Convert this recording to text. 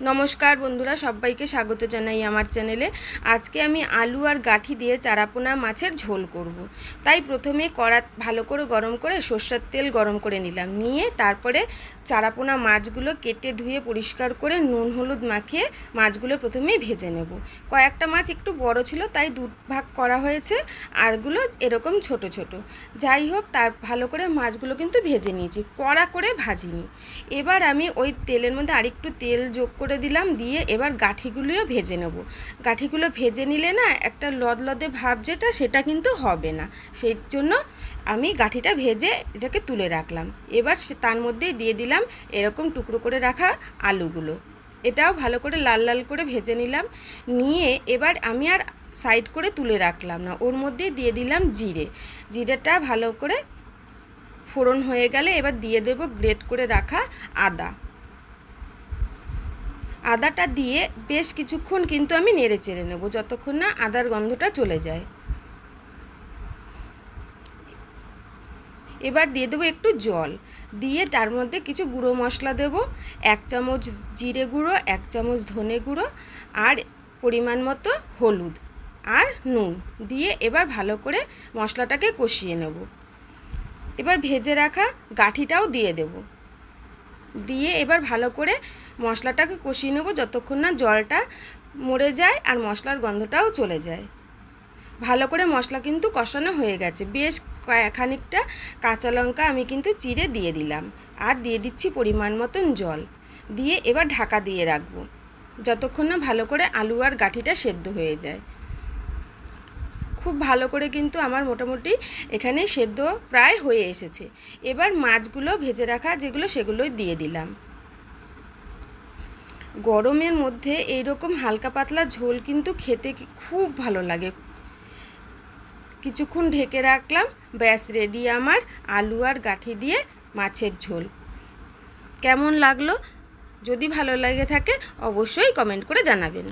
নমস্কার বন্ধুরা, সবাইকে স্বাগত জানাই আমার চ্যানেলে। আজকে আমি আলু আর গাঠি দিয়ে চারাপোনা মাছের ঝোল করব। তাই প্রথমে কড়া ভালো করে গরম করে সর্ষের তেল গরম করে নিলাম। নিয়ে তারপরে চারাপোনা মাছগুলো কেটে ধুয়ে পরিষ্কার করে নুন হলুদ মাখিয়ে মাছগুলো প্রথমেই ভেজে নেব। কয়েকটা মাছ একটু বড় ছিল, তাই দু ভাগ করা হয়েছে, আরগুলো এরকম ছোট ছোট। যাই হোক, তার ভালো করে মাছগুলো কিন্তু ভেজে নিয়েছি, কড়া করে ভাজিনি। এবার আমি ওই তেলের মধ্যে আরেকটু তেল যোগ করে দিলাম, দিয়ে এবার গাঠিগুলিও ভেজে নেব। গাঠিগুলো ভেজে নিলে না একটা লদলদে ভাব যেটা, সেটা কিন্তু হবে না। সেই জন্য আমি গাঠিটা ভেজে এটাকে তুলে রাখলাম। এবার সে তার মধ্যেই দিয়ে দিলাম এরকম টুকরো করে রাখা আলুগুলো। এটাও ভালো করে লাল লাল করে ভেজে নিলাম। নিয়ে এবার আমি আর সাইড করে তুলে রাখলাম না, ওর মধ্যেই দিয়ে দিলাম জিরে। জিরেটা ভালো করে ফোড়ন হয়ে গেলে এবার দিয়ে দেব গ্রেট করে রাখা আদা। আদাটা দিয়ে বেশ কিছুক্ষণ কিন্তু আমি নেড়ে চেড়ে নেব যতক্ষণ না আদার গন্ধটা চলে যায়। এবার দিয়ে দেবো একটু জল। দিয়ে তার মধ্যে কিছু গুঁড়ো মশলা দেব, এক চামচ জিরে গুঁড়ো, এক চামচ ধনে গুঁড়ো আর পরিমাণ মতো হলুদ আর নুন দিয়ে এবার ভালো করে মশলাটাকে কষিয়ে নেব। এবার ভেজে রাখা গাঠিটাও দিয়ে দেব। দিয়ে এবার ভালো করে মশলাটাকে কষিয়ে নেব যতক্ষণ না জলটা মরে যায় আর মশলার গন্ধটাও চলে যায়। ভালো করে মশলা কিন্তু কষানো হয়ে গেছে। বেশ খানিকটা কাঁচা লঙ্কা আমি কিন্তু চিড়ে দিয়ে দিলাম আর দিয়ে দিচ্ছি পরিমাণ মতন জল। দিয়ে এবার ঢাকা দিয়ে রাখব। যতক্ষণ না ভালো করে আলু আর গাঠিটা সেদ্ধ হয়ে যায়। খুব ভালো করে কিন্তু আমার মোটামুটি এখানে সেদ্ধ প্রায় হয়ে এসেছে। এবার মাছগুলো ভেজে রাখা যেগুলো সেগুলোই দিয়ে দিলাম। গরমের মধ্যে এইরকম হালকা পাতলা ঝোল কিন্তু খেতে খুব ভালো লাগে। কিছুক্ষণ ঢেকে রাখলাম, ব্যাস রেডি আমার আলু আর গাঠি দিয়ে মাছের ঝোল। কেমন লাগল? যদি ভালো লাগে থাকে অবশ্যই কমেন্ট করে জানাবেন।